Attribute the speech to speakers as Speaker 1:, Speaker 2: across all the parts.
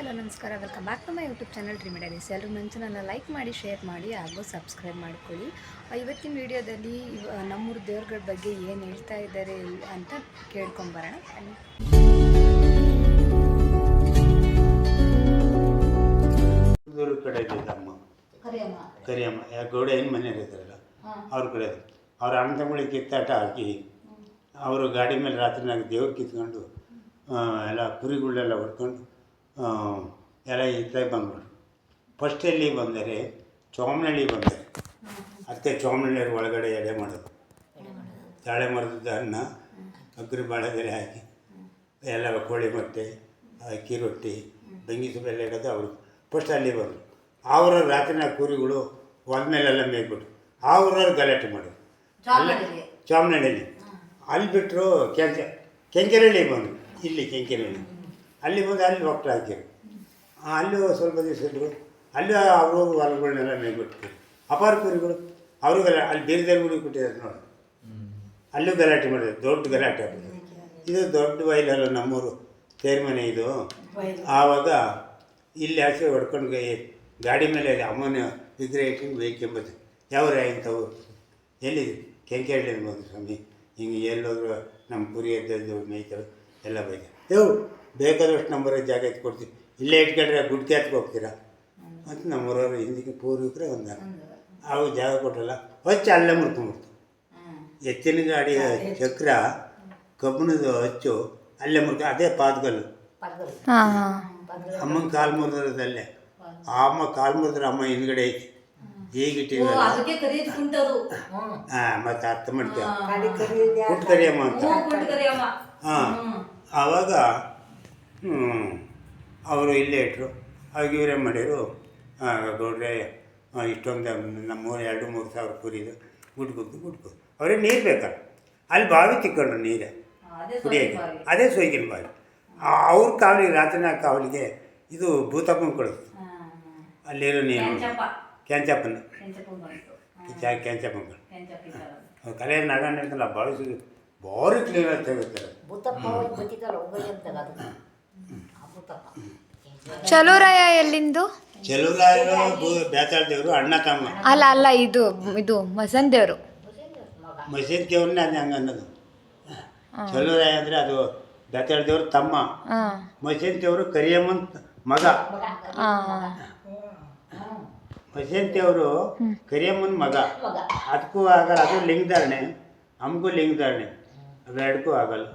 Speaker 1: ಎಲ್ಲ ನಮಸ್ಕಾರ welcome back to my YouTube channel dream diaries ಎಲ್ಲರೂ ನನ್ನ ಚಾನಲ್ನ ಲೈಕ್ ಮಾಡಿ ಶೇರ್ ಮಾಡಿ ಹಾಗೂ ಸಬ್ಸ್ಕ್ರೈಬ್ ಮಾಡ್ಕೊಳ್ಳಿ. ಇವತ್ತಿನ ವಿಡಿಯೋದಲ್ಲಿ ನಮ್ಮೂರು ದೇವ್ರಗಳ ಬಗ್ಗೆ ಏನು ಹೇಳ್ತಾ ಇದ್ದಾರೆ ಅಂತ ಕೇಳ್ಕೊಂಬರೋಣ
Speaker 2: ಕಡೆ ಕರಿಯಮ್ಮ. ಯಾ ಗೌಡ ಏನು ಮನೇಲಿ ಇದ್ದಾರಲ್ಲ ಅವ್ರ ಕಡೆ ಅದು. ಅವ್ರ ಅಣ್ಣ ಕಿತ್ತಾಟ ಹಾಕಿ ಅವರು ಗಾಡಿ ಮೇಲೆ ರಾತ್ರಿನಾಗ ದೇವ್ರು ಕಿತ್ಕೊಂಡು ಎಲ್ಲ ಕುರಿಗಳೆಲ್ಲ ಹೊಡ್ಕೊಂಡು ಎಲ್ಲ ಇತ್ತ ಬಂದರು ಫಸ್ಟ್ ಎಲ್ಲಿ ಬಂದರೆ ಚೋಮನಹಳ್ಳಿ ಬಂದರೆ ಅತ್ತೆ ಚೋಮನಹಳ್ಳಿಯವ್ರ ಒಳಗಡೆ ಎಡೆ ಮಾಡೋದು ತಾಳೆ ಮರದ ಅನ್ನ ಅಗ್ರಿ ಬಾಳೆದೆಲೆ ಹಾಕಿ ಎಲ್ಲ ಕೋಳಿ ಮೊಟ್ಟೆ ಅಕ್ಕಿ ರೊಟ್ಟಿ ಬೆಂಗಿ ಬೆಲ್ಲ ಇಡೋದು ಅವರು. ಫಸ್ಟ್ ಅಲ್ಲಿ ಬಂದರು. ಅವರ ರಾತ್ರಿನ ಕುರಿಗಳು ಒಂದ್ಮೇಲೆಲ್ಲ ಮೇಲೆಲ್ಲ ಮೇಯ್ಬಿಟ್ಟು ಅವ್ರವ್ರು ಗಲಾಟೆ ಮಾಡೋದು ಚಾಮನಹಳ್ಳಿಯಲ್ಲಿ ಅಲ್ಲಿ ಬಿಟ್ಟರು ಕೆಂಚ ಕೆಂಕೆರಳ್ಳಿ ಬಂದರು. ಇಲ್ಲಿ ಕೆಂಕೆರಳ್ಳಿ ಅಲ್ಲಿ ಬಂದು ಅಲ್ಲಿ ಡಾಕ್ಟ್ರ್ ಹಾಕಿರು ಅಲ್ಲೂ ಸ್ವಲ್ಪ ದಿವಸ ಇದ್ದರು ಅಲ್ಲಿ ಅವರು ಹೊಲಗಳನ್ನೆಲ್ಲ ಮೇಯ್ಬಿಟ್ಟು ಅಪಾರ ಕುರಿಗಳು. ಅವರು ಗಲ ಅಲ್ಲಿ ಬೇರೆ ಬೇರೆ ಗುಡಿ ಕೊಟ್ಟಿದ್ದಾರೆ ನೋಡಿ. ಅಲ್ಲೂ ಗಲಾಟೆ ಮಾಡಿದ್ರು ದೊಡ್ಡ ಗಲಾಟೆ ಇದು ದೊಡ್ಡ ಬಯಲಲ್ಲ ನಮ್ಮೂರು ತೇರ್ಮನೆ ಇದು. ಆವಾಗ ಇಲ್ಲಿ ಆಚೆ ಹೊಡ್ಕೊಂಡು ಗಾಡಿ ಮೇಲೆ ಅಮ್ಮನ ವಿಗ್ರಹ ಇಟ್ಕೊಂಡು ಬೇಕೆಂಬುದು ಯಾವ್ರ ಇಂಥವು? ಎಲ್ಲಿ ಕೆಂಕೇಳಿ ಬಂದು ಸ್ವಾಮಿ. ಹಿಂಗೆ ಎಲ್ಲೋದ್ರು ನಮ್ಮ ಕುರಿ ಎದ್ದು ಮೇಯ್ತಾರೆ. ಎಲ್ಲ ಬೈತಾರೆ. ಯೋ ಬೇಕಾದಷ್ಟು ನಂಬರ್ ಜಾಗ ಎತ್ಕೊಡ್ತೀವಿ. ಇಲ್ಲೇ ಇಟ್ಕೊಂಡ್ರೆ ಗುಡ್ಕೆ ಹೋಗ್ತೀರಾ? ಅಂತ ನಮ್ಮೂರವ್ರು ಹಿಂದಿಗೆ ಪೂರ್ವಿಕರೇ ಒಂದು ಅವು ಜಾಗ ಕೊಟ್ಟಲ್ಲ ಹೊಚ್ಚ ಅಲ್ಲೇ ಮುರ್ಕೊಂಬಿಡ್ತು ಎತ್ತಿನ ಗಾಡಿಯ ಚಕ್ರ ಕಬ್ಬಿಣದ ಹಚ್ಚು ಅಲ್ಲೇ ಮುರ್ಕ ಅದೇ ಪಾದಗಲ್ಲು ಅಮ್ಮನ ಕಾಲು ಮುರಿದ್ರದಲ್ಲೇ ಆ ಅಮ್ಮ ಕಾಲು ಮುರಿದ್ರೆ ಅಮ್ಮ ಹಿಂದ್ಗಡೆ ಐತಿ.
Speaker 3: ಹ್ಮ್.
Speaker 2: ಹಾಂ ಮತ್ತೆ ಅರ್ಥ ಮಾಡ್ತೇವೆ ಕುಟ್ಟು ಕರಿಯಮ್ಮ ಅಂತ. ಹಾಂ. ಆವಾಗ ಅವರು ಇಲ್ಲೇ ಇಟ್ಟರು ಅವಾಗ ಇವರೇ ಮಾಡಿದರು. ಗೌಡ್ರೆ ಇಷ್ಟೊಂದು ನಮ್ಮೂರು ಎರಡು ಮೂರು ಸಾವಿರ ಕುರಿದು ಗುಡ್ಗುದ್ದು ಗುಡ್ಗುದ್ದು ಅವ್ರಿಗೆ ನೀರು ಬೇಕಲ್ಲ ಅಲ್ಲಿ ಬಾವಿ ತಿಕ್ಕೊಂಡ್ರು ನೀರೇ.
Speaker 3: ಅದೇ
Speaker 2: ಕುಡಿಯೋಕ್ಕೆ. ಅದೇ ಸೊಯ್ಗಿನ ಬಾವಿ. ಅವ್ರ ಕಾವಲಿಗೆ ರಾತ್ರಿನಾಗ ಕಾವಲಿಗೆ ಇದು ಭೂತಪ್ಪನ ಕೊಡುತ್ತೆ ಅಲ್ಲಿರೋ ನೀರು
Speaker 3: ಕ್ಯಾಂಚಪ್ಪನ
Speaker 2: ಕೆಂಚಪ್ಪನ. ಕೆಂಚಪ್ಪನ. ಅವ್ರ ಕಲೆ ನಗಣ್ಣ ಬಾವಿ ಸಿಗುತ್ತೆ ಸಿಗ ಭಾರಿ ಕ್ಲೀನಾಗಿ ತೆಗಿತಾರೆ
Speaker 4: ಭೂತಪ್ಪ ಭೂತಪ್ಪ
Speaker 1: ಎಲ್ಲಿಂದು?
Speaker 2: ಚಲೂರಾಯರು ಬೇತಾಳ ದೇವರು ಅಣ್ಣ ತಮ್ಮ.
Speaker 1: ಅಲ್ಲ ಅಲ್ಲ ಇದು ಇದು ಮಸನ್ ದೇವರು
Speaker 2: ಮಸೀದ್ ದೇವ್ರನ್ನೇ ಅದು ಹಂಗೆ ಅನ್ನೋದು. ಅಂದರೆ ಅದು ಬೇತಾಳ ದೇವ್ರ ತಮ್ಮ. ಮಸೀದ್ ದೇವರು ಕರಿಯಮ್ಮನ ಮಗ. ದೇವರು ಕರಿಯಮ್ಮನ ಮಗ. ಅದಕ್ಕೂ ಆಗಲ್ಲ ಅದು ಲಿಂಗಧಾರಣೆ. ನಮಗೂ ಲಿಂಗಧಾರಣೆ. ಅವೆರಡಕ್ಕೂ ಆಗಲ್ಲ.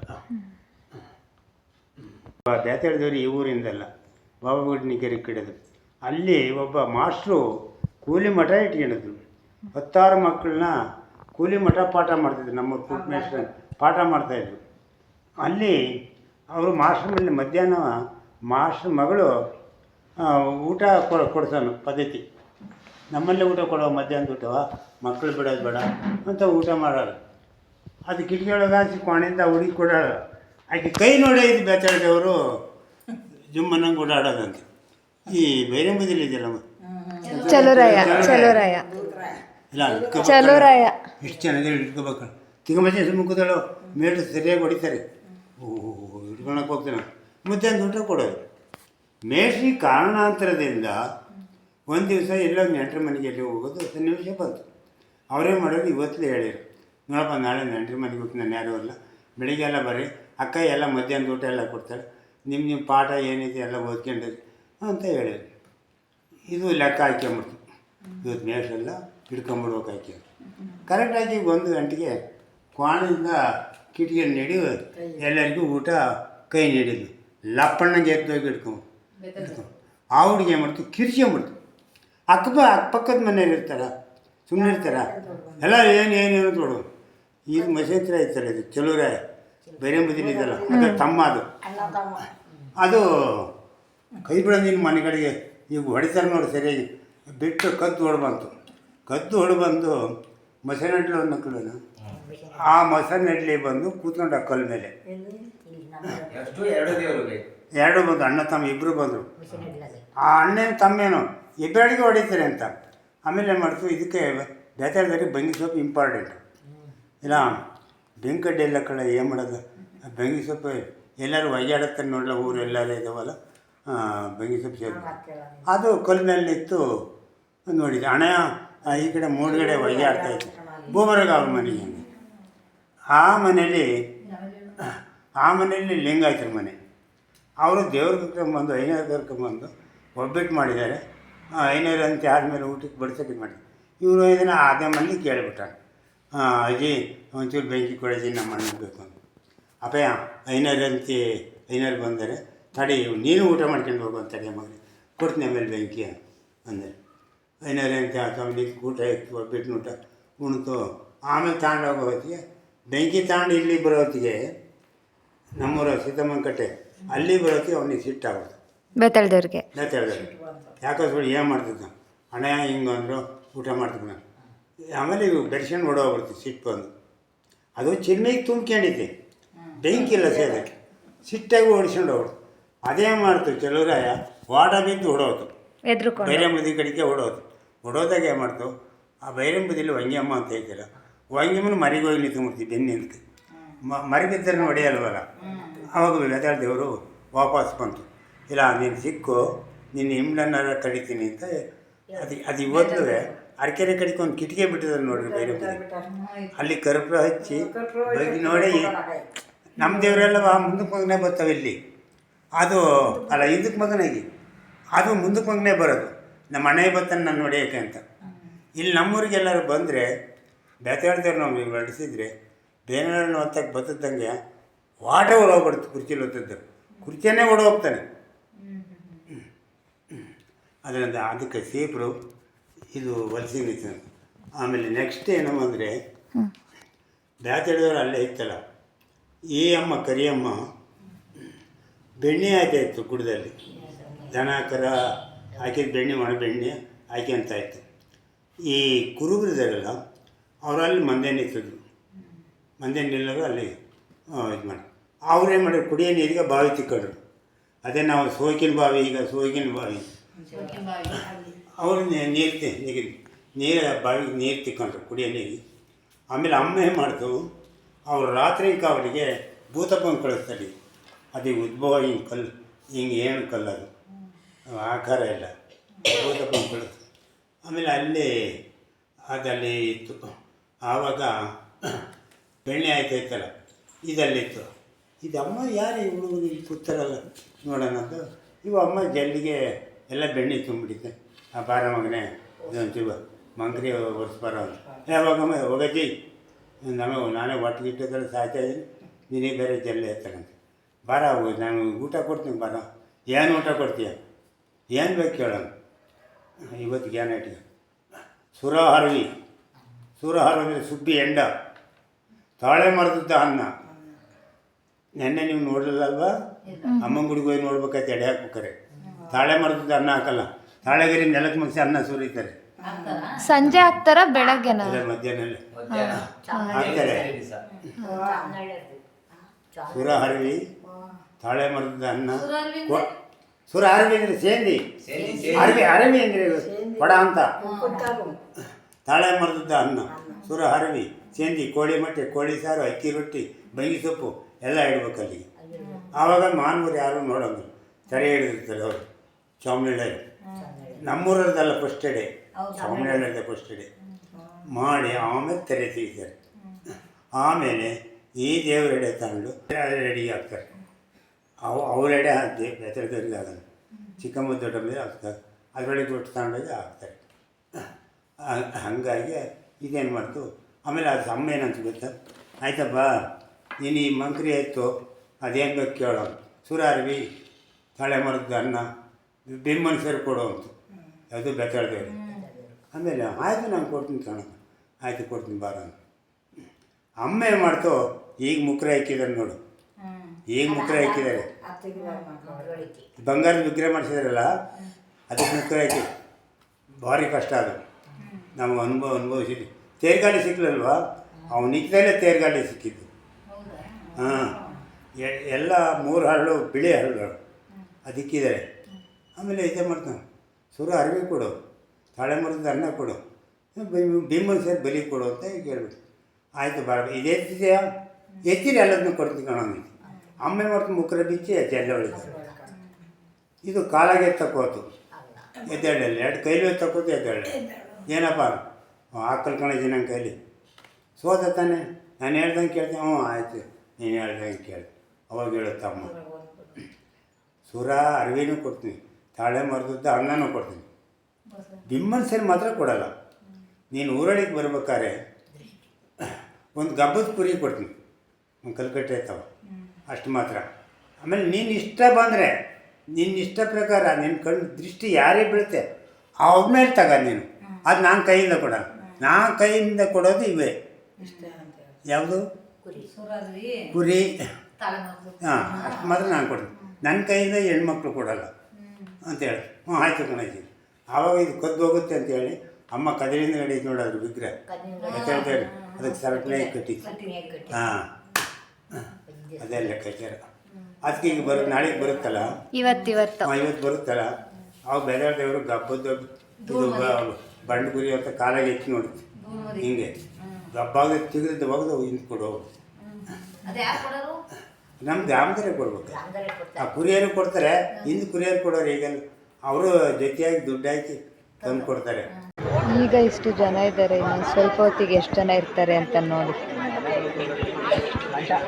Speaker 2: ಬೇತಾಳ ದೇವರು ಈ ಊರಿಂದಲ್ಲ. ಬಾಬಾಗುಡ್ನಿಕೆರೆ ಕಡೆದು. ಅಲ್ಲಿ ಒಬ್ಬ ಮಾಸ್ಟ್ರು ಕೂಲಿ ಮಠ ಇಟ್ಕೊಂಡಿದ್ರು. ಹತ್ತಾರು ಮಕ್ಕಳನ್ನ ಕೂಲಿ ಮಠ ಪಾಠ ಮಾಡ್ತಿದ್ರು. ನಮ್ಮ ಪುಟ್ ಮೇಸ್ಟ್ರು ಪಾಠ ಮಾಡ್ತಾಯಿದ್ರು ಅಲ್ಲಿ ಅವರು ಮಾಸ್ಟ್ರ ಮೇಲೆ ಮಧ್ಯಾಹ್ನ ಮಾಸ್ಟ್ರ್ ಮಗಳು ಊಟ ಕೊಡ, ಕೊಡ್ಸೋನು ಪದ್ಧತಿ. ನಮ್ಮಲ್ಲೇ ಊಟ ಕೊಡೋ ಮಧ್ಯಾಹ್ನದ ಊಟವ ಮಕ್ಕಳು ಬಿಡೋದು ಬೇಡ ಅಂತ ಊಟ ಮಾಡೋರು. ಅದು ಕಿಟಕಿ ಒಳಗೆ ಹಾಕಿ ಕೋಣೆಯಿಂದ ಹುಡುಗಿ ಕೊಡೋಳು ಆಕೆ ಕೈ ನೋಡೇ ಇದು ಬೇತಾಡಿದವರು ಜುಮ್ಮನಂಗೆ ಓಡಾಡೋದಂತೆ. ಈ ಬೇರೆ ಮದಿಲಿ ಇದೆಯಲ್ಲ
Speaker 1: ಚಲೋರಾಯ ಚಲೋರಾಯ
Speaker 2: ಇಲ್ಲ.
Speaker 1: ಚಲೋರಾಯ
Speaker 2: ಇಷ್ಟು ಚೆನ್ನಾಗಿ ಇಟ್ಕೋಬೇಕು ತಿಂಗಮಚ್ಚೆ ಸುಮ್ಮನೆ ಕೂತಾಳು ಸರಿಯಾಗಿ ಹೊಡಿತಾರೆ. ಓ ಇಟ್ಕೊಳಕ್ಕೆ ಹೋಗ್ತಾನೆ. ಮುದ್ದೆ ಊಟ ಕೊಡೋದು. ಮೇಷಿ ಕಾರಣಾಂತರದಿಂದ ಒಂದು ದಿವಸ ಎಲ್ಲೋ ನೆಂಟರ ಮನೆಗೆ ಎಲ್ಲಿ ಹೋಗೋದು ಸನ್ನಿವೇಶ ಬಂತು. ಅವರೇ ಮಾಡೋದು ಇವತ್ತಲೇ ಹೇಳಿರು ನೋಡಪ್ಪ ನಾಳೆ ನೆಂಟರ ಮನೆಗೆ ಹೋಗ್ತೀನಿ ನಾನು ಯಾರೂ ಅಲ್ಲ. ಬೆಳಿಗ್ಗೆ ಎಲ್ಲ ಬರ್ರಿ. ಅಕ್ಕ ಎಲ್ಲ ಮಧ್ಯಾಹ್ನದ ಊಟ ಎಲ್ಲ ಕೊಡ್ತಾರೆ. ನಿಮ್ಮ ನಿಮ್ಮ ಪಾಠ ಏನಿದೆ ಎಲ್ಲ ಓದ್ಕೊಂಡಿರಿ ಅಂತ ಹೇಳಿದ್ರು. ಇದು ಲೆಕ್ಕ ಹಾಕ್ಕೊಂಬಿಡ್ತು ಇವತ್ತು ಮೇಷೆಲ್ಲ ಹಿಡ್ಕೊಂಬಿಡ್ಬೇಕು ಹಾಕಿ ಕರೆಕ್ಟಾಗಿ ಒಂದು ಗಂಟೆಗೆ ಕೋಣದಿಂದ ಕಿಟಕಿಯನ್ನು ನೀಡಿ, ಎಲ್ಲರಿಗೂ ಊಟ ಕೈ ನೀಡಿದ್ಲು. ಲಪ್ಪಣ್ಣಂಗೆ ಎದ್ದೋಗಿ ಹಿಡ್ಕೊಂಡು ಆ ಹುಡುಗಿ ಏನು ಮಾಡ್ತು? ಕಿರ್ಚ್ಕೊಂಬಿಡ್ತು ಅಕ್ಕ ಅಕ್ಕಪಕ್ಕದ ಮನೇಲಿ ಇರ್ತಾರ ಸುಮ್ಮನೆ ಇರ್ತಾರ? ಎಲ್ಲ ಏನು ಏನು ಏನು ನೋಡು. ಈಗ ಮಸೇತ್ರ ಇರ್ತಾರೆ ಇದು, ಚಲೋರಾಯ. ಬೇರೆ ಬದಿಲಿ ಇದಲ್ಲ ಅದು ತಮ್ಮ ಅದು.
Speaker 4: ಅಣ್ಣ ತಮ್ಮ.
Speaker 2: ಅದು ಕೈ ಬಿಡ ನಿನ್ನ ಮನೆ ಕಡೆಗೆ ಈಗ ಹೊಡಿತಾರೆ ನೋಡಿ ಸರಿಯಾಗಿ. ಬಿಟ್ಟು ಕದ್ದು ಹೊಡ್ಬಂತು ಕದ್ದು ಹೊಡ್ಬಂದು ಮಸನಡ್ಲು ಒಂದು ಕಡೆನ ಆ ಮಸನಡ್ಲಿ ಬಂದು ಕೂತ್ಕೊಂಡು ಆ ಕಲ್ಲು ಮೇಲೆ.
Speaker 5: ಎಷ್ಟು? ಎರಡು
Speaker 2: ಬಂದು ಅಣ್ಣ ತಮ್ಮ ಇಬ್ಬರು ಬಂದರು. ಆ ಅಣ್ಣನ ತಮ್ಮೇನು ಇಬ್ಬರಿಗೆ ಹೊಡಿತಾರೆ ಅಂತ. ಆಮೇಲೆ ಏನು ಮಾಡ್ತು? ಇದಕ್ಕೆ ಬೇತಾಡ್ದಾಗ ಬಂಗಿ ಸೊಪ್ಪು ಇಂಪಾರ್ಟೆಂಟ್. ಇಲ್ಲ? ಬೆಂಕಡ್ಡಿ ಎಲ್ಲ ಕಡೆ ಏನು ಮಾಡೋದು? ಬೆಂಗಿ ಸೊಪ್ಪು ಎಲ್ಲರೂ ಒಯ್ಯಾಡತ್ತೆ ನೋಡಲ್ಲ ಊರು ಎಲ್ಲರೂ ಇದಾವಲ್ಲ? ಬೆಂಗಿ ಸೊಪ್ಪು ಸೇರಿ ಅದು ಕಲ್ಲು ಮೇಲೆ ನಿಂತು ನೋಡಿದೆ. ಹಣ ಈ ಕಡೆ ಮೂಡುಗಡೆ ಒಯ್ಯಾಡ್ತಾ ಇತ್ತು. ಭೂಮರಗ ಅವ್ರ ಮನೆಗೆ. ಆ ಮನೇಲಿ ಆ ಮನೆಯಲ್ಲಿ ಲಿಂಗಾಯತರ ಮನೆ. ಅವರು ದೇವ್ರ ಕರ್ಕೊಂಬಂದು ಐನೂರು ಕರ್ಕೊಂಬಂದು ಒಬ್ಬಟ್ಟು ಮಾಡಿದ್ದಾರೆ. ಐನೂರು ಅಂತ ಆದಮೇಲೆ ಊಟಕ್ಕೆ ಬಡಿಸೋಕೆ ಮಾಡಿ ಇವರು ಇದನ್ನು ಅದೇ ಮನೇಲಿ ಕೇಳಿಬಿಟ್ಟ ಅಜ್ಜಿ ಒಂಚೂರು ಬೆಂಕಿ ಕೊಡಜ್ಜಿ ನಮ್ಮ ಅಣ್ಣಗೆ ಬೇಕು ಅಂತ. ಅಪ್ಪಯ್ಯ ಐನೂರು ಅಂತ ಐನೂರು ಬಂದರೆ ತಡಿ ನೀನು ಊಟ ಮಾಡ್ಕೊಂಡು ಹೋಗು ಅಂತ ತಡಿ ಮಗನಿಗೆ ಕೊಡ್ತೀನಿ ಆಮೇಲೆ ಬೆಂಕಿ ಅಂದರೆ ಐನೂರು ಅಂತ ಸ್ವಾಮಿ ಊಟ ಇತ್ತು ಬಿಟ್ಟು ಊಟ ಉಣ್ತು. ಆಮೇಲೆ ತಾಂಡ ಹೊತ್ತಿಗೆ ಬೆಂಕಿ ತಗೊಂಡು ಇಲ್ಲಿ ಬರೋ ಹೊತ್ತಿಗೆ ನಮ್ಮೂರ ಸೀತಮ್ಮನ ಕಟ್ಟೆ ಅಲ್ಲಿ ಬರೋತ್ತಿಗೆ ಅವನಿಗೆ ಸಿಟ್ಟಾಗೋದು
Speaker 1: ಬೆತ್ತಳ್ದವ್ರಿಗೆ
Speaker 2: ಬೆತ್ತಳ್ದವ್ರಿಗೆ ಹೇಳಿದೆ ಯಾಕೋ ಸುಳ್ಳು ಏನು ಮಾಡ್ತಿದ್ದ? ಅಣ್ಣ ಹಿಂಗೆ ಅಂದರು ಊಟ ಮಾಡ್ತಿದ್ದ ಆಮೇಲೆ ಇವು ಬೆಡ್ಸ್ಕೊಂಡು ಓಡೋಗ್ಬಿಡ್ತೀವಿ ಸಿಟ್ಟು ಬಂದು. ಅದು ಚಿನ್ನಿಗೆ ತುಂಬ್ಕೊಂಡಿದ್ದೆ. ಬೆಂಕಿ ಇಲ್ಲ ಸೇದಕ್ಕೆ ಸಿಟ್ಟಾಗಿ ಓಡಿಸ್ಕೊಂಡು ಹೋಗ್ಬಿಡ್ತು. ಅದೇ ಮಾಡ್ತು ಕೆಲವರಾಯ ವಾಟ ಬಿದ್ದು ಹೊಡೋದು
Speaker 1: ಬೈರೆ
Speaker 2: ಮುದಿ ಕಡೆಗೆ ಹೊಡೋದು ಹೊಡೋದಾಗ ಏನು ಮಾಡ್ತು? ಆ ಬೈರಂಬದಿಲಿ ವಂಗ್ಯಮ್ಮ ಅಂತ ಹೇಳ್ತೀರ. ವಂಗ್ಯಮ್ಮನ ಮರಿಗೆ ಹೋಗಿ ನಿಂತ್ಕೊಂಡ್ಬಿಡ್ತೀವಿ ಅಂತ. ಮರಿ ಬಿದ್ದರೆ ಹೊಡೆಯಲ್ವಲ್ಲ ಅವಾಗ ವೆದಾಳ್ದೇವರು ವಾಪಸ್ ಬಂತು. ಇಲ್ಲ ನೀನು ಸಿಕ್ಕು ನಿನ್ನ ಹಿಂಡನ್ನಾರ ಕಡಿತೀನಿ ಅಂತ. ಅದು ಅದು ಇವತ್ತು ಅರಕೆರೆ ಕಡೆಗೆ ಒಂದು ಕಿಟಕಿ ಬಿಟ್ಟಿದ್ದಾರೆ ನೋಡ್ರಿ ಬೇರೆ ಅಲ್ಲಿ ಕರ್ಪೂರ ಹಚ್ಚಿ ಬಗ್ಗೆ ನೋಡಿ. ನಮ್ಮ ದೇವರೆಲ್ಲ ಮುಂದಕ್ಕೆ ಮಗನೇ ಬರ್ತಾವೆ ಇಲ್ಲಿ. ಅದು ಅಲ್ಲ ಹಿಂದಕ್ಕೆ ಮಗನಾಗಿ ಅದು ಮುಂದಕ್ಕೆ ಮಗನೇ ಬರೋದು. ನಮ್ಮ ಮನೆ ಬರ್ತಾನೆ ನಾನು ನೋಡಿಯೋಕೆ ಅಂತ. ಇಲ್ಲಿ ನಮ್ಮೂರಿಗೆ ಎಲ್ಲರೂ ಬಂದರೆ ಬೇತಾಡ್ದವ್ರು ನಾವು ನೀವು ನಡೆಸಿದ್ರೆ ಬೇನೆಗಳನ್ನು ಹೊತ್ತಕ್ಕೆ ಬತ್ತದಂಗೆ ವಾಟ ಹೊಡೋಗ್ಬಿಡುತ್ತೆ ಕುರ್ಚಿಲಿ ಹೊತ್ತದ್ದು ಕುರ್ಚಿಯನ್ನೇ ಓಡೋಗ್ತಾನೆ ಅದರಿಂದ ಅದಕ್ಕೆ ಸೇಪರು ಇದು ವಲಸೆ ನಿಂತ ಆಮೇಲೆ ನೆಕ್ಸ್ಟ್ ಏನು ಅಂದರೆ ಬ್ಯಾತಡಿದವರು ಅಲ್ಲೇ ಇತ್ತಲ್ಲ, ಈ ಅಮ್ಮ, ಕರಿಯಮ್ಮ, ಬೆಣ್ಣೆ ಆಯ್ತಾ ಇತ್ತು ಗುಡದಲ್ಲಿ ದನ, ಕರ, ಹಾಕಿದ ಬೆಣ್ಣೆ ಒಣ ಬೆಣ್ಣೆ ಹಾಕ್ಯಂತ ಇತ್ತು. ಈ ಕುರುಬರಿದಾರಲ್ಲ ಅವರಲ್ಲಿ ಮಂದೆ ನಿಂತಿದ್ರು ಮಂದೆ ನಿಲ್ಲೋರು ಅಲ್ಲಿ ಇದು ಮಾಡಿ ಅವ್ರೇನು ಮಾಡಿದ್ರು, ಕುಡಿಯೋ ನೀರಿಗೆ ಬಾವಿ ತಿಕ್ಕೊಂಡ್ರು. ಅದೇ ನಾವು ಸೋಕಿನ ಬಾವಿ, ಈಗ ಸೋಕಿನ ಬಾವಿ. ಅವರು ನೀರು ನೀರು ನೀರು ಬಾವಿಗೆ ನೀರು ತಿಕ್ಕೊಂಡ್ರು ಕುಡಿಯೋ ನೀರು ಆಮೇಲೆ ಅಮ್ಮ ಏನು ಮಾಡ್ತು, ಅವರು ರಾತ್ರಿ ಕಾವಲಿಗೆ ಭೂತಪ್ಪನ ಕಳಿಸ್ತಾರೆ. ಅದು ಉದ್ಭವ, ಹಿಂಗೆ ಕಲ್ಲು ಹಿಂಗೆ ಏನು ಕಲ್ಲು ಅದು. ಆಕಾರ ಇಲ್ಲ. ಭೂತಪ್ಪನ ಕಳಿಸ್ತಾರೆ ಆಮೇಲೆ ಅಲ್ಲಿ, ಅದಲ್ಲಿ ಇತ್ತು. ಆವಾಗ ಬೆಣ್ಣೆ ಆಯ್ತಾಯ್ತಲ್ಲ ಇದಲ್ಲಿತ್ತು ಇದು ಅಮ್ಮ ಯಾರು ಹುಡುಗರು ಇಲ್ಲಿ ಕೂತಾರಲ್ಲ ನೋಡೋಣ ಅಂತ. ಇವು ಅಮ್ಮ ಜಲ್ಲಿಗೆ ಎಲ್ಲ ಬೆಣ್ಣೆ ತುಂಬಿಡಿತೆ ಆ ಬಾರ ಮಗನೇ ಇದೊಂಚೂರು ಮಂಕ್ರಿ ಒರೆಸ್ಬಾರ ಅಂತ ಹೋಗಮ್ಮ ಹೋಗಜ್ಜಿ. ನಮಗೆ ನಾನೇ ಹೊಟ್ಟೆ ಗಿಟ್ಟದಲ್ಲಿ ಸಾಯ್ತಾ ಇದ್ದೀನಿ. ನೀನೇ ಬೇರೆ ಜಲ್ಲಿ ಎತ್ತರಂತೆ ಬಾರ ಹೋಗಿ ನಾನು ಊಟ ಕೊಡ್ತೀನಿ ಬಾರ. ಏನು ಊಟ ಕೊಡ್ತೀಯ? ಏನು ಬೇಕು ಕೇಳೋಣ. ಇವತ್ತು ಏನು ಇಟ್ಟಿಗೆ ಹರವಿ ಸುರ ಹರವಿ ಸುಬ್ಬಿ ಎಂಡ. ತಾಳೆ ಮರದಿದ್ದ ಅನ್ನ. ನೆನ್ನೆ ನೀವು ನೋಡಲಿಲ್ಲಲ್ವಾ ಅಮ್ಮನ ಗುಡಿಗೆ ಹೋಗಿ ನೋಡ್ಬೇಕಾಯ್ತು ಎಡೆ ಹಾಕ್ಬೇಕಾರೆ. ತಾಳೆ ಮರದಿದ್ದ ಅನ್ನ ಹಾಕಲ್ಲ. ತಾಳೆಗಿರಿ ನೆಲಕ್ಕೆ ಮುಗಿಸಿ ಅನ್ನ ಸುರಿತಾರೆ
Speaker 1: ಸಂಜೆ ಹಾಕ್ತಾರ ಬೆಳಗ್ಗೆ
Speaker 2: ಅದೇ ಹಾಕ್ತಾರೆ. ಸುರ ಹರವಿ ತಾಳೆ ಮರದ ಅನ್ನ ಕೊ- ಸುರ ಹರವಿ ಅಂದರೆ ಸೇಂದಿ. ಅರವಿ ಅರವಿ ಅಂದರೆ ಕೊಡ ಅಂತ. ತಾಳೆ ಮರದ ಅನ್ನ ಸುರ ಹರವಿ ಸೇಂದಿ ಕೋಳಿ ಮೊಟ್ಟೆ ಕೋಳಿ ಸಾರು ಅಕ್ಕಿ ರೊಟ್ಟಿ ಬೈಗಿ ಸೊಪ್ಪು ಎಲ್ಲ ಇಡ್ಬೇಕು ಅಲ್ಲಿಗೆ. ಆವಾಗ ಮಾನವರು ಯಾರು ನೋಡೋಂಗಿಲ್ಲ. ಸರಿ ಹಿಡಿದಿರ್ತಾರೆ ಅವರು. ಚಾಮನಹಳ್ಳಿ ನಮ್ಮೂರದ್ದಲ್ಲ ಫಸ್ಟ್ ಡೇ ಚಾಮನಹಳ್ಳಿದ ಫಸ್ಟ್ ಡೇ ಮಾಡಿ ಆಮೇಲೆ ತೆರೆ ತೆಗಿತಾರೆ ಆಮೇಲೆ ಈ ದೇವರೆಡೆ ತಗೊಂಡು ರೆಡಿ ಆಗ್ತಾರೆ ಅವು ಅವರೆಡೆ ದೇ ಬೆತ್ತರದವ್ರಿಗೆ ಆಗಲ್ಲ ಚಿಕ್ಕಮ್ಮ ಮೇಲೆ ಆಗ್ತಾರೆ ಅದರೊಳಗೆ ಬಿಟ್ಟು ತಗೊಂಡೋಗಿ ಹಾಕ್ತಾರೆ. ಹಾಗಾಗಿ ಇದೇನು ಮಾಡ್ತು? ಆಮೇಲೆ ಅದು ಅಮ್ಮ ಏನಂತ ಗೊತ್ತಾ? ಆಯ್ತಪ್ಪ ನೀನು ಈ ಮಂಕ್ರಿ ಆಯಿತು ಅದೇನು ಬೇಕು ಕೇಳೋ ಸುರ ಅರ್ವಿ ತಾಳೆ ಮರದ ಅನ್ನ ಬಿಮ್ಮನ ಸೇರಿ ಕೊಡು ಅಂತ. ಅದು ಬೆತ್ತಾಡ್ದೇವ್ರಿ ಆಮೇಲೆ ಆಯಿತು ನಾನು ಕೊಡ್ತೀನಿ ಕಣ ಆಯಿತು ಕೊಡ್ತೀನಿ ಬಾರ ಅಂತ. ಅಮ್ಮ ಏನು ಮಾಡ್ತೋ ಈಗ ಮುಕ್ರೆ ಹಾಕಿದ್ದಾರೆ ನೋಡು. ಈಗ ಮುಕ್ರೆ ಹಾಕಿದ್ದಾರೆ ಬಂಗಾರದ ವಿಗ್ರಹ ಮಾಡಿಸಿದಾರಲ್ಲ ಅದಕ್ಕೆ ಮುಕ್ರೆ ಹಾಕಿ. ಭಾರಿ ಕಷ್ಟ ಅದು. ನಾವು ಅನುಭವ ಅನುಭವಿಸಿದ್ವಿ ತೇರ್ಗಾಡಿ ಸಿಕ್ಕಲಲ್ವಾ ಅವ್ನು ನಿಕ್ಕದಲ್ಲೇ ತೇರ್ಗಾಡಿ ಸಿಕ್ಕಿದ್ದು. ಹಾಂ. ಎಲ್ಲ ಮೂರು ಹರಳು ಬಿಳಿ ಹರಳು ಅದಕ್ಕಿದ್ದಾರೆ ಆಮೇಲೆ ಇದೇ ಮಾಡ್ತಾನೆ. ಸುರ ಅರಿವಿ ಕೊಡು, ತಾಳೆ ಮರದ ಅನ್ನ ಕೊಡು ಬಿಮ್ಮನ ಸೇರಿ ಬಲಿ ಕೊಡು ಅಂತ ಕೇಳ್ಬಿಟ್ಟು ಆಯಿತು ಬಾಳ, ಇದು ಎತ್ತಿದೆಯಾ ಎತ್ತಿರಿ ಎಲ್ಲದನ್ನು ಕೊಡ್ತೀನಿ ಕಣ ಅಮ್ಮೆ ಮಾಡ್ತು ಮುಕ್ರ ಬಿಚ್ಚಿ ಜಲ್ಲ ಹೊಳಿತಾರೆ ಇದು ಕಾಲಾಗೆ ತಕ್ಕೋತು. ಎದ್ದೆಳ್ಳಲ್ಲಿ ಎರಡು ಕೈಲೂ ತಕ್ಕೋತು ಎದ್ದೇಳ ಏನಪ್ಪ? ಆಕಲ್ ಕಣಜಿ ನನ್ನ ಕೈಲಿ. ಸೋತ ತಾನೆ. ನಾನು ಹೇಳ್ದಂಗೆ ಕೇಳ್ತೀನಿ ಹ್ಞೂ ಆಯಿತು. ನೀನು ಹೇಳ್ದಂಗೆ ಕೇಳಿ. ಅವಾಗ ಹೇಳುತ್ತಮ್ಮ ಸುರ ಅರಿವಿನೂ ಕೊಡ್ತೀನಿ. ತಾಳೆ ಮರದದ್ದು ಅನ್ನನೂ ಕೊಡ್ತೀನಿ. ಬಿಮ್ಮನ್ ಸೇರಿ ಮಾತ್ರ ಕೊಡಲ್ಲ. ನೀನು ಊರಳಿಗೆ ಬರ್ಬೇಕಾದ್ರೆ ಒಂದು ಗಬ್ಬದ ಪುರಿ ಕೊಡ್ತೀನಿ. ಒಂದು ಕಲ್ಕಟ್ಟೆ ಇರ್ತಾವ ಅಷ್ಟು ಮಾತ್ರ. ಆಮೇಲೆ ನಿನ್ನ ಇಷ್ಟ ಬಂದರೆ ನಿನ್ನ ಇಷ್ಟ ಪ್ರಕಾರ ನಿನ್ನ ಕಣ್ಣು ದೃಷ್ಟಿ ಯಾರೇ ಬೀಳುತ್ತೆ ಅವ್ರ ಮೇಲೆ ತಗ ನೀನು. ಅದು ನಾನು ಕೈಯಿಂದ ಕೊಡೋಲ್ಲ. ನಾನು ಕೈಯಿಂದ ಕೊಡೋದು ಇವೆ. ಯಾವುದು?
Speaker 4: ಕುರಿ. ಮಗು
Speaker 2: ಹಾಂ ಅಷ್ಟು ಮಾತ್ರ ನಾನು ಕೊಡ್ತೀನಿ. ನನ್ನ ಕೈಯಿಂದ ಹೆಣ್ಮಕ್ಳು ಕೊಡಲ್ಲ. ಅಂತೇಳಿ. ಹ್ಞೂ ಆಯ್ತು ಕಣಜ್ಜಿ ಆವಾಗ ಇದು ಕದ್ದು ಹೋಗುತ್ತೆ ಅಂತೇಳಿ ಅಮ್ಮ ಕದಲಿಂದ ಗಡಿ ನೋಡೋದು ವಿಗ್ರಹ. ಅಂತ ಹೇಳ್ತೇವೆ ಅದಕ್ಕೆ ಸರಟ್ನೇ ಕಟ್ಟಿ. ಹಾಂ. ಅದೆಲ್ಲ ಲೆಕ್ಕಾಚಾರ. ಅದಕ್ಕೆ ಈಗ ಬರುತ್ತೆ ನಾಳೆಗೆ ಬರುತ್ತಲ್ಲ?
Speaker 1: ಇವತ್ತಿವತ್ತು.
Speaker 2: ಇವತ್ತು ಇವತ್ತು ಬರುತ್ತಲ್ಲ? ಅವು ಬೇರೆ ದೇವರು ಬ- ಬಂಡು ಗುರಿ ಅಂತ ಕಾಲಾಗಿ ಎತ್ತಿ ನೋಡುತ್ತೆ ಹಿಂಗೆ. ಗಬ್ಬಾಗ ತೆಗೆದು ಒಗೆದು ಹಿಂದೆ ಕೊಡು. ನಮ್ಮ ದಾಮದರೆ ಕೊಡ್ಬೇಕು. ಆ ಕುರಿಯರು ಕೊಡ್ತಾರೆ ಹಿಂದೆ ಕುರಿಯರು ಕೊಡೋರು ಈಗ ಅವರು ಜೊತೆಯಾಗಿ ದುಡ್ಡು ಹಾಕಿ ತಂದು ಕೊಡ್ತಾರೆ.
Speaker 1: ಈಗ ಇಷ್ಟು ಜನ ಇದ್ದಾರೆ ಇನ್ನೊಂದು ಸ್ವಲ್ಪ ಹೊತ್ತಿಗೆ ಎಷ್ಟು ಜನ ಇರ್ತಾರೆ ಅಂತ ನೋಡಿ.
Speaker 5: ಯಾಕೆ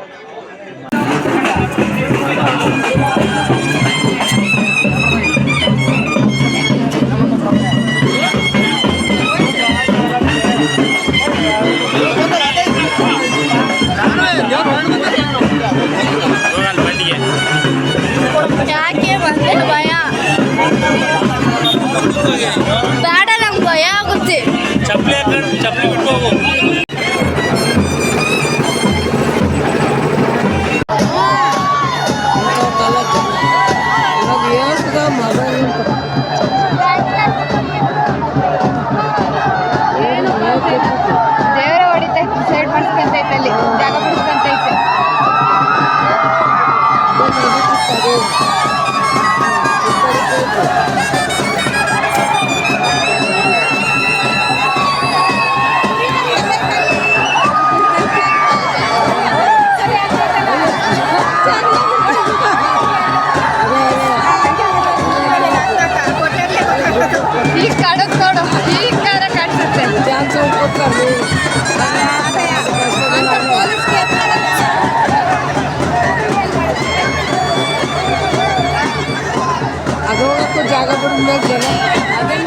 Speaker 6: ಅದೊಳಕ್ಕೂ ಜಾಗ ಬಿಡ ಮೇಲೆ ಜನ